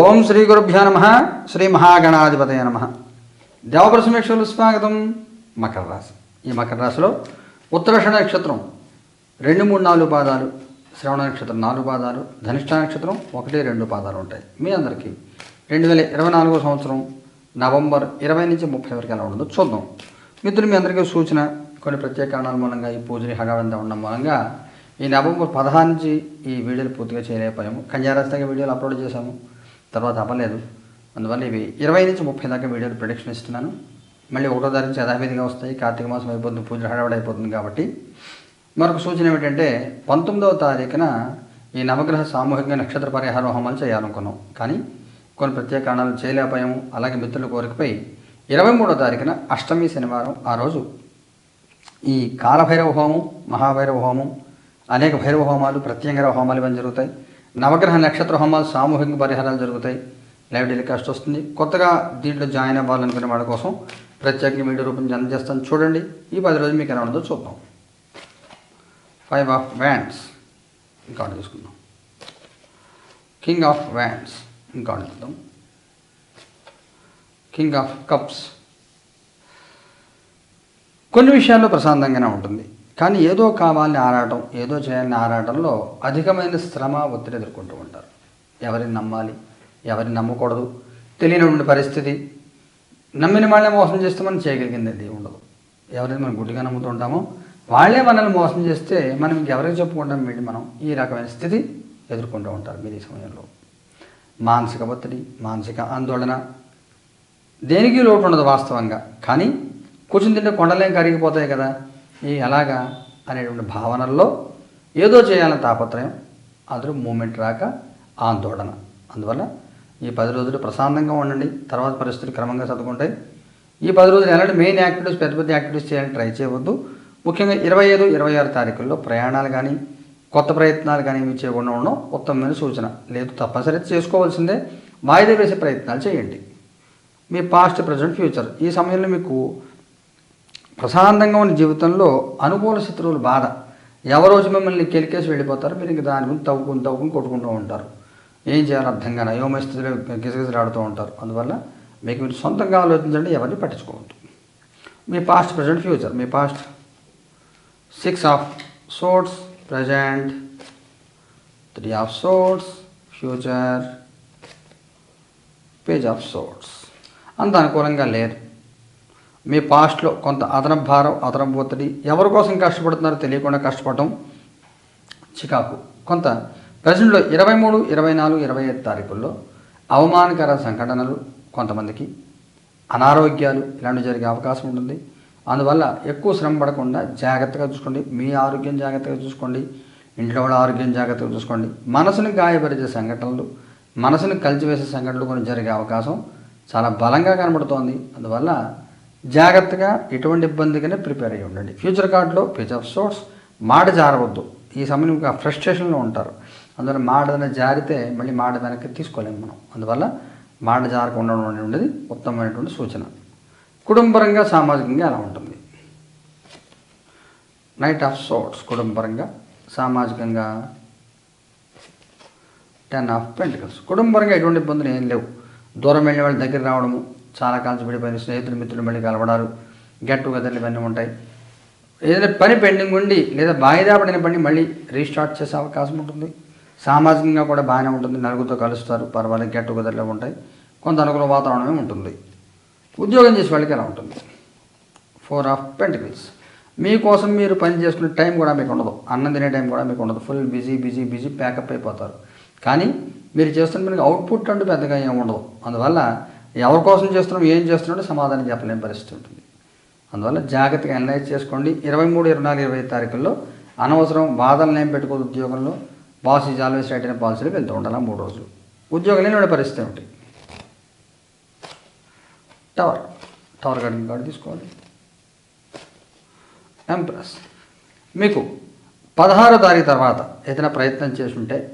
ఓం శ్రీ గురుభ్యో నమ శ్రీ మహాగణాధిపతయ నమ. దేవప్రసమేక్షలు స్వాగతం. మకర రాశి. ఈ మకర రాశిలో ఉత్తరాషణ నక్షత్రం రెండు మూడు నాలుగు పాదాలు శ్రవణ నక్షత్రం నాలుగు పాదాలు ధనిష్ట నక్షత్రం ఒకటి రెండు పాదాలు ఉంటాయి. మీ అందరికీ రెండు వేల ఇరవై నాలుగో సంవత్సరం నవంబర్ ఇరవై నుంచి ముప్పై వరకు ఎలా ఉండదో చూద్దాం. మిత్రులు మీ అందరికీ సూచన కొన్ని ప్రత్యేక కారణాల మూలంగా ఈ పూజని హడావిందా ఉండడం మూలంగా ఈ నవంబర్ పదహారు నుంచి ఈ వీడియోలు పూర్తిగా చేయలేకపోయాము. కన్యారాశిగా వీడియోలు అప్లోడ్ చేశాము. తర్వాత అవ్వలేదు. అందువల్ల ఇవి ఇరవై నుంచి ముప్పై దాకా వీడియోలు ప్రొడిక్షన్ ఇస్తున్నాను. మళ్ళీ ఒకటో తారీఖు నుంచి యథావిధిగా వస్తాయి. కార్తీక మాసం అయిపోతుంది పూజలు హడావిడి అయిపోతుంది కాబట్టి. మరొక సూచన ఏమిటంటే పంతొమ్మిదవ తారీఖున ఈ నవగ్రహ సామూహిక నక్షత్ర పరిహార హోమాలు చేయాలనుకున్నాం. కానీ కొన్ని ప్రత్యేక కారణాలు చేయలేకపోయాము. అలాగే మిత్రుల కోరికపై ఇరవై మూడో తారీఖున అష్టమి శనివారం ఆ రోజు ఈ కాలభైరవ హోమం మహాభైరవ హోమం అనేక భైరవ హోమాలు ప్రత్యంగర హోమాలు ఇవన్నీ జరుగుతాయి. నవగ్రహ నక్షత్ర హోమాలు సామూహిక పరిహారాలు జరుగుతాయి. లైవ్ టెలికాస్ట్ వస్తుంది. కొత్తగా దీంట్లో జాయిన్ అవ్వాలనుకునే వాళ్ళ కోసం ప్రత్యేకంగా వీడియో రూపంలో అందజేస్తాను చూడండి. ఈ పది రోజులు మీకు ఎలా ఉండదో చూద్దాం. ఫైవ్ ఆఫ్ వ్యాండ్స్ ఇంకా తీసుకుందాం. కింగ్ ఆఫ్ వ్యాండ్స్ ఇంకా చూద్దాం. కింగ్ ఆఫ్ కప్స్ కొన్ని విషయాల్లో ప్రశాంతంగానే ఉంటుంది. కానీ ఏదో కావాలని ఆరాటం ఏదో చేయాలని ఆరాటంలో అధికమైన శ్రమ ఒత్తిడి ఎదుర్కొంటూ ఉంటారు. ఎవరిని నమ్మాలి ఎవరిని నమ్మకూడదు తెలియనటువంటి పరిస్థితి. నమ్మిన వాళ్ళే మోసం చేస్తే మనం చేయగలిగింది ఉండదు. ఎవరైతే మనం గుడ్డిగా నమ్ముతూ ఉంటామో వాళ్ళే మనల్ని మోసం చేస్తే మనం ఇంకెవరికి చెప్పుకుంటాం వీళ్ళు మనం? ఈ రకమైన స్థితి ఎదుర్కొంటూ ఉంటారు మీరు ఈ సమయంలో. మానసిక ఒత్తిడి మానసిక ఆందోళన. దేనికి లోటు ఉండదు వాస్తవంగా. కానీ కూర్చుని తింటే కొండలేం కరిగిపోతాయి కదా? ఈ ఎలాగా అనేటువంటి భావనల్లో ఏదో చేయాలని తాపత్రయం అందులో మూమెంట్ రాక ఆందోళన. అందువల్ల ఈ పది రోజులు ప్రశాంతంగా ఉండండి తర్వాత పరిస్థితులు క్రమంగా చదువుకుంటాయి ఈ పది రోజులు ఎలాంటి మెయిన్ యాక్టివిటీస్ పెద్ద పెద్ద యాక్టివిటీస్ చేయాలని ట్రై చేయవద్దు. ముఖ్యంగా ఇరవై ఐదు ఇరవై ఆరు తారీఖుల్లో ప్రయాణాలు కానీ కొత్త ప్రయత్నాలు కానీ ఇవి చేయకుండా ఉండడం ఉత్తమమైన సూచన. లేదు తప్పనిసరి చేసుకోవాల్సిందే. వాయిదా వేసే ప్రయత్నాలు చేయండి. మీ పాస్ట్ ప్రజెంట్ ఫ్యూచర్ ఈ సమయంలో మీకు ప్రశాంతంగా ఉన్న జీవితంలో అనుకూల శత్రువుల బాధ. ఎవరోజు మిమ్మల్ని కెలికేసి వెళ్ళిపోతారో మీరు ఇంక దాని గురించి తవ్వుకుని తవ్వుకుని కొట్టుకుంటూ ఉంటారు. ఏం చేయాలి అర్థం కానీ అయోమయ స్థితిలో గిజగిజలాడుతూ ఉంటారు. అందువల్ల మీకు మీరు సొంతంగా ఆలోచించండి ఎవరిని పట్టించుకోవద్దు. మీ past present future me past six of swords present three of swords future page of swords అంత అనుకూలంగా లేరు. మీ పాస్ట్లో కొంత అదనపు భారం అదనపు ఒత్తిడి ఎవరి కోసం కష్టపడుతున్నారో తెలియకుండా కష్టపడటం చికాకు. కొంత ప్రజెంట్లో ఇరవై మూడు ఇరవై నాలుగు ఇరవై ఐదు తారీఖుల్లో అవమానకర సంఘటనలు కొంతమందికి అనారోగ్యాలు ఇలాంటివి జరిగే అవకాశం ఉంటుంది. అందువల్ల ఎక్కువ శ్రమ పడకుండా జాగ్రత్తగా చూసుకోండి. మీ ఆరోగ్యం జాగ్రత్తగా చూసుకోండి. ఇంట్లో వాళ్ళ ఆరోగ్యం జాగ్రత్తగా చూసుకోండి. మనసుని గాయపరిచే సంఘటనలు మనసుని కలిసివేసే సంఘటనలు కొన్ని జరిగే అవకాశం చాలా బలంగా కనబడుతోంది. అందువల్ల జాగ్రత్తగా ఎటువంటి ఇబ్బందిగానే ప్రిపేర్ అయ్యి ఉండండి. ఫ్యూచర్ కార్డులో పేజ్ ఆఫ్ సోర్స్ మాట జారవద్దు. ఈ సమయం ఇంకా ఫ్రస్ట్రేషన్లో ఉంటారు. అందువల్ల మాట ఏదైనా జారితే మళ్ళీ మాట వెనక్కి తీసుకోలేము మనం. అందువల్ల మాట జారకుండా ఉండడం ఉత్తమమైనటువంటి సూచన. కుటుంబరంగా సామాజికంగా ఎలా ఉంటుంది? నైట్ ఆఫ్ సోట్స్ కుటుంబరంగా సామాజికంగా. Ten of pentacles. కుటుంబరంగా ఎటువంటి ఇబ్బందులు ఏం లేవు. దూరం వెళ్ళిన వాళ్ళ దగ్గర రావడము చాలా కాల్చి విడిపోయిన స్నేహితులు మిత్రులు మళ్ళీ కలవడాలు గెట్ టుగెదర్లు ఇవన్నీ ఉంటాయి. ఏదైనా పని పెండింగ్ ఉండి లేదా వాయిదా పడిన పని మళ్ళీ రీస్టార్ట్ చేసే అవకాశం ఉంటుంది. సామాజికంగా కూడా బాగానే ఉంటుంది. నలుగురితో కలుస్తారు. పర్వాలేదు గెట్ టుగెదర్లో ఉంటాయి. కొంత అనుకూల వాతావరణమే ఉంటుంది. ఉద్యోగం చేసే వాళ్ళకి ఎలా ఉంటుంది? ఫోర్ ఆఫ్ పెంటికల్స్ మీకోసం మీరు పని చేసుకునే టైం కూడా మీకు ఉండదు. అన్నం తినే టైం కూడా మీకు ఉండదు. Full busy busy busy pack up అయిపోతారు. కానీ మీరు చేస్తున్న మనకి అవుట్పుట్ అంటూ పెద్దగా ఏమి ఉండదు. అందువల్ల ఎవరి కోసం చేస్తున్నాం ఏం చేస్తున్నాడో సమాధానం చెప్పలేని పరిస్థితి ఉంటుంది. అందువల్ల జాగ్రత్తగా అనలైజ్ చేసుకోండి. ఇరవై మూడు ఇరవై నాలుగు ఇరవై తారీఖుల్లో అనవసరం బాధలను ఏం పెట్టుకోదు ఉద్యోగంలో. బాస్ ఈజ్ ఆల్వేస్ రైట్ అనే పాలసీలు వెళ్తూ ఉండాలి మూడు రోజులు. ఉద్యోగం లేని పరిస్థితి ఏమిటి? టవర్. టవర్ గార్డెన్ కార్డు తీసుకోవాలి. ఎంప్రెస్ మీకు పదహారో తారీఖు తర్వాత ఏదైనా ప్రయత్నం చేసుంటే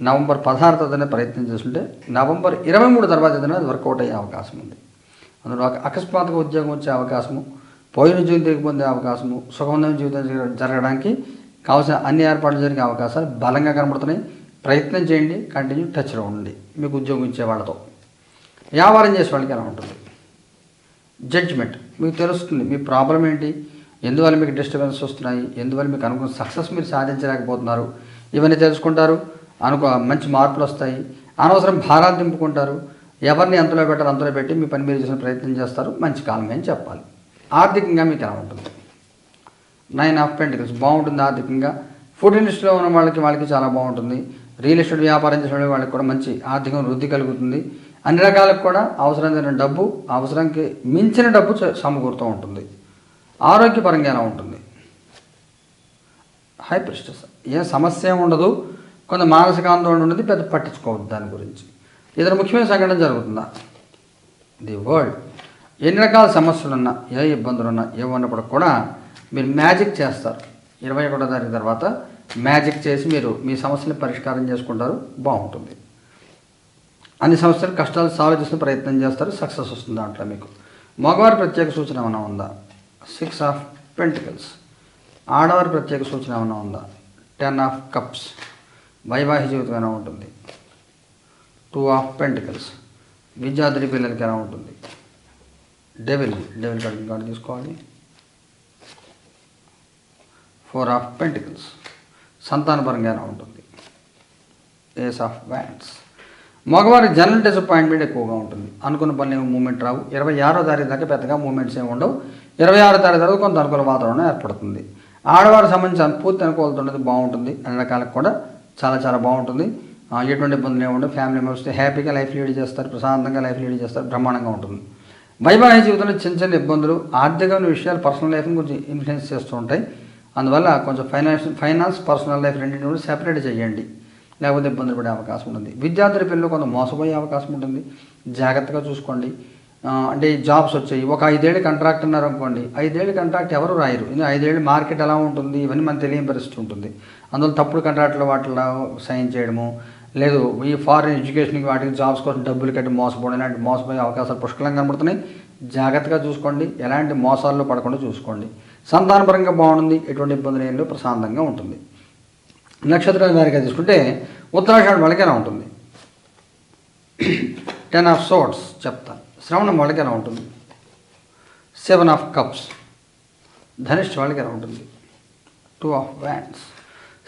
నవంబర్ పదహారు తర్వాత ప్రయత్నం చేస్తుంటే నవంబర్ ఇరవై మూడు తర్వాత ఏదైనా అది వర్కౌట్ అయ్యే అవకాశం ఉంది. అందులో అకస్మాత్తుగా ఉద్యోగం వచ్చే అవకాశము పోయిన జీవితం తిరిగి పొందే అవకాశము సుఖవంతమైన జీవితం జరగడానికి కావాల్సిన అన్ని ఏర్పాట్లు జరిగే అవకాశాలు బలంగా కనబడుతున్నాయి. ప్రయత్నం చేయండి కంటిన్యూ టచ్లో ఉండండి మీకు ఉద్యోగం ఇచ్చే వాళ్ళతో. వ్యాపారం చేసే వాళ్ళకి ఎలా ఉంటుంది? జడ్జిమెంట్ మీకు తెలుస్తుంది మీ ప్రాబ్లం ఏంటి? ఎందువల్ల మీకు డిస్టర్బెన్స్ వస్తున్నాయి? ఎందువల్ల మీకు అనుకున్న సక్సెస్ మీరు సాధించలేకపోతున్నారు? ఇవన్నీ తెలుసుకుంటారు. అనుకో మంచి మార్పులు వస్తాయి. అనవసరం భారాలు దింపుకుంటారు. ఎవరిని ఎంతలో పెట్టారు అంతలో పెట్టి మీ పని మీరు చేసిన ప్రయత్నం చేస్తారు. మంచి కాలం అని చెప్పాలి. ఆర్థికంగా మీకు ఎలా ఉంటుంది? నైన్ ఆఫ్ పెంటికల్స్ బాగుంటుంది ఆర్థికంగా. ఫుడ్ ఇండస్ట్రీలో ఉన్న వాళ్ళకి వాళ్ళకి చాలా బాగుంటుంది. రియల్ ఎస్టేట్ వ్యాపారం చేసిన వాళ్ళకి కూడా మంచి ఆర్థిక వృద్ధి కలుగుతుంది. అన్ని రకాలకు కూడా అవసరమైన డబ్బు అవసరానికి మించిన డబ్బు చ- సమకూరుతూ ఉంటుంది. ఆరోగ్యపరంగా ఎలా ఉంటుంది? హై ప్రెస్టస్ ఏ సమస్య ఉండదు. కొంత మానసిక ఆందోళన ఉండదు పెద్ద పట్టించుకోవద్దు దాని గురించి. ఇతర ముఖ్యమైన సంఘటన జరుగుతుందా? The world. ఎన్ని రకాల సమస్యలున్నా ఏ ఇబ్బందులున్నా ఏమన్నప్పుడు కూడా మీరు మ్యాజిక్ చేస్తారు. ఇరవై ఒకటో తారీఖు తర్వాత మ్యాజిక్ చేసి మీరు మీ సమస్యని పరిష్కారం చేసుకుంటారు బాగుంటుంది. అన్ని సమస్యలు కష్టాలు సాల్వ్ చేసిన ప్రయత్నం చేస్తారు సక్సెస్ వస్తుంది దాంట్లో మీకు. మగవారి ప్రత్యేక సూచన ఏమైనా ఉందా? Six of pentacles. ఆడవారి ప్రత్యేక సూచన ఏమైనా ఉందా? Ten of cups. వైవాహిక జీవితం ఎలా ఉంటుంది. టూ ఆఫ్ పెంటికల్స్ విద్యార్థి పిల్లలకి ఎలా ఉంటుంది. డెవిల్ డెవిల్ కార్డు కార్డు తీసుకోవాలి. ఫోర్ ఆఫ్ పెంటికల్స్ సంతానపరంగా ఎలా ఉంటుంది. ఏస్ ఆఫ్ వ్యాండ్స్ మగవారి జనరల్ డిసప్పాయింట్మెంట్ ఎక్కువగా ఉంటుంది. అనుకున్న పనులు ఏమి మూమెంట్ రావు. ఇరవై ఆరో తారీఖు దాకా పెద్దగా మూమెంట్స్ ఏమి ఉండవు. ఇరవై ఆరో తారీఖు తర్వాత కొంత అనుకూల వాతావరణం ఏర్పడుతుంది. ఆడవారికి సంబంధించిన పూర్తి అనుకూలత ఉండదు బాగుంటుంది అన్ని రకాలకు కూడా చాలా చాలా బాగుంటుంది. ఎటువంటి ఇబ్బందులు ఏమి ఫ్యామిలీ మెంబర్స్తో హ్యాపీగా లైఫ్ లీడ్ చేస్తారు ప్రశాంతంగా లైఫ్ లీడ్ చేస్తారు బ్రహ్మాండంగా ఉంటుంది. వైవాహిక జీవితంలో చిన్న చిన్న ఇబ్బందులు ఆర్థికమైన విషయాలు పర్సనల్ లైఫ్ని కొంచెం ఇన్ఫ్లుయెన్స్ చేస్తూ ఉంటాయి. అందువల్ల కొంచెం ఫైనాన్స్ ఫైనాన్స్ పర్సనల్ లైఫ్ రెండింటిని కూడా సెపరేట్ చేయండి. లేకపోతే ఇబ్బందులు పడే అవకాశం ఉంటుంది. విద్యార్థుల పిల్లలు కొంత మోసపోయే అవకాశం ఉంటుంది. జాగ్రత్తగా చూసుకోండి. అంటే జాబ్స్ వచ్చాయి. ఒక ఐదేళ్ళు కాంట్రాక్ట్ అన్నారు అనుకోండి. ఐదేళ్ళు కాంట్రాక్ట్ ఎవరు రాయరు. ఐదేళ్ళు మార్కెట్ ఎలా ఉంటుంది? ఇవన్నీ మనకు తెలియని పరిస్థితి ఉంటుంది. అందువల్ల తప్పుడు కాంట్రాక్ట్లో వాటిలో సైన్ చేయడము లేదు ఈ ఫారిన్ ఎడ్యుకేషన్కి వాటికి జాబ్స్ కోసం డబ్బులు కట్టి మోసపోవడం ఇలాంటి మోసపోయే అవకాశాలు పుష్కలంగా కనబడుతున్నాయి. జాగ్రత్తగా చూసుకోండి. ఎలాంటి మోసాల్లో పడకుండా చూసుకోండి. సంతానపరంగా బాగుంది ఎటువంటి ఇబ్బంది ఏం ప్రశాంతంగా ఉంటుంది. నక్షత్రాల వారిగా తీసుకుంటే ఉత్తరాషాఢ వాళ్ళకి ఎలా ఉంటుంది? టెన్ ఆఫ్ సోట్స్ చెప్తాను శ్రవణం వాళ్ళకి ఎలా ఉంటుంది? సెవెన్ ఆఫ్ కప్స్ ధనిష్ఠ వాళ్ళకి ఎలా ఉంటుంది? టూ ఆఫ్ వ్యాండ్స్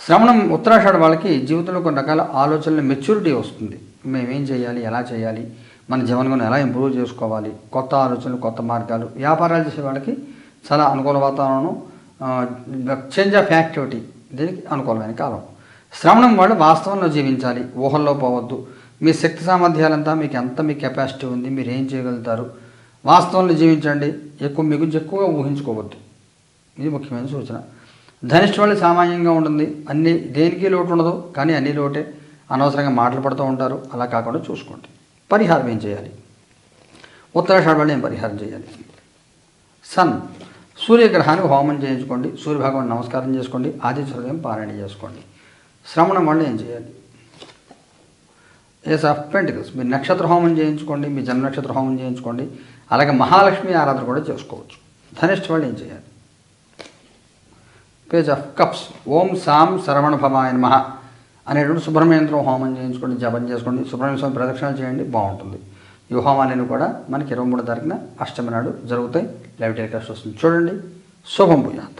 శ్రవణం ఉత్తరాషాఢ వాళ్ళకి జీవితంలో కొన్ని రకాల ఆలోచనలు మెచ్యూరిటీ వస్తుంది. మేమేం చేయాలి ఎలా చేయాలి మన జీవనం ఎలా ఇంప్రూవ్ చేసుకోవాలి కొత్త ఆలోచనలు కొత్త మార్గాలు వ్యాపారాలు చేసే వాళ్ళకి చాలా అనుకూల వాతావరణం చేంజ్ ఆఫ్ యాక్టివిటీ దీనికి అనుకూలమైన కాలం. శ్రవణం వాళ్ళు వాస్తవంలో జీవించాలి ఊహల్లో పోవద్దు. మీ శక్తి సామర్థ్యాలంతా మీకు ఎంత మీ కెపాసిటీ ఉంది మీరు ఏం చేయగలుగుతారు? వాస్తవంలో జీవించండి ఎక్కువ మీ గురించి ఎక్కువగా ఊహించుకోవద్దు. ఇది ముఖ్యమైన సూచన. ధనిష్ట వాళ్ళు సామాన్యంగా ఉంటుంది. అన్ని దేనికి లోటు ఉండదు కానీ అన్ని లోటే అనవసరంగా మాటలు పడుతూ ఉంటారు. అలా కాకుండా చూసుకోండి. పరిహారం ఏం చేయాలి? ఉత్తరాషాఢ వాళ్ళు ఏం పరిహారం చేయాలి? సన్ సూర్యగ్రహానికి హోమం చేయించుకోండి. సూర్యభగవాన్ నమస్కారం చేసుకోండి. ఆదిత్యోదయం పారాయణ చేసుకోండి. శ్రవణం వాళ్ళు ఏం చేయాలి? ఏస్ ఆఫ్ పెంటికల్స్ మీ నక్షత్ర హోమం చేయించుకోండి. మీ జన్మ నక్షత్ర హోమం చేయించుకోండి. అలాగే మహాలక్ష్మి ఆరాధన కూడా చేసుకోవచ్చు. ధనిష్ట వాళ్ళు ఏం చేయాలి? Page of cups. ఓం సాం శరవణ భమాయ నమ అనేటువంటి సుబ్రహ్మేంద్రం హోమం చేయించుకోండి జపం చేసుకోండి సుబ్రహ్మణ్య స్వామి ప్రదక్షిణ చేయండి బాగుంటుంది. ఈ హోమాలన్నీ కూడా మనకి ఇరవై మూడో తారీఖున అష్టమి నాడు జరుగుతాయి. లైవ్ టెలికాస్ట్ వస్తుంది. చూడండి. శుభం భూయాత్.